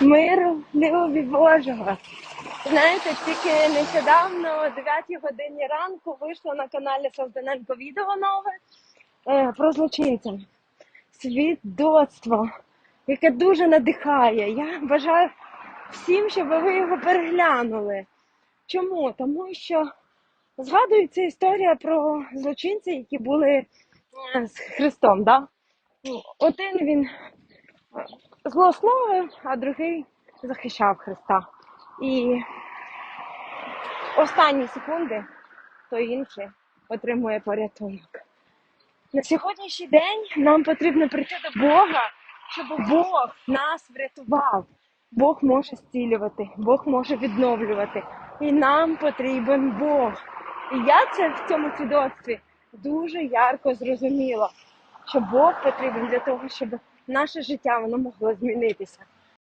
Миру, любі Божого. Знаєте, тільки нещодавно о 9 годині ранку вийшло на каналі Савданенко відео нове е, про злочинця. Свідоцтво, яке дуже надихає. Я бажаю всім, щоб ви його переглянули. Чому? Тому що згадується історія про злочинців, які були е, з Христом. Да? Один він злословив, а другий захищав Христа. І останні секунди той інший отримує порятунок. На сьогоднішній день нам потрібно прийти до Бога, щоб Бог нас врятував. Бог може зцілювати, Бог може відновлювати. І нам потрібен Бог. І я це в цьому свідоцтві дуже ярко зрозуміла, що Бог потрібен для того, щоб наше життя воно могло змінитися.